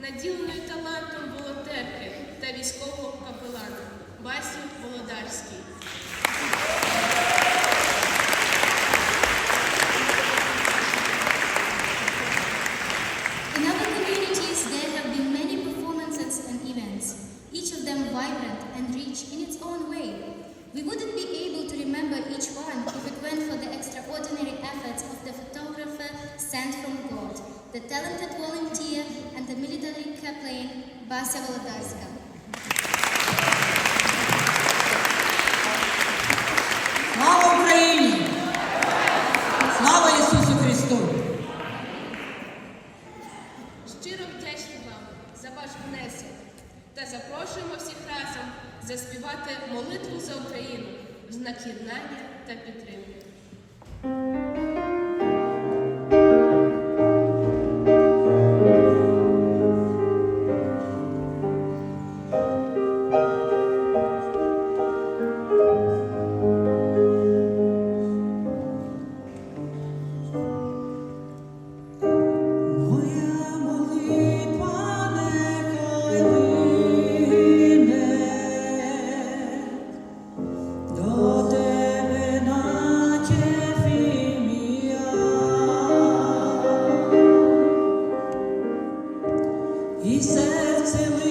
наділеною талантом волонтерки та військового капелана Басі Володарській. In our communities, there have been many performances and events, each of them vibrant and rich in its own way. We wouldn't be able to remember each one if it weren't for the extraordinary efforts of the photographer sent from God, the talented volunteer, and the military chaplain Bася Володарська. Слава Україні! Слава Ісусу Христу! Щиро вдячні вам за ваш внесок та запрошуємо всіх разом заспівати молитву за Україну в знак єднання та підтримки. І серце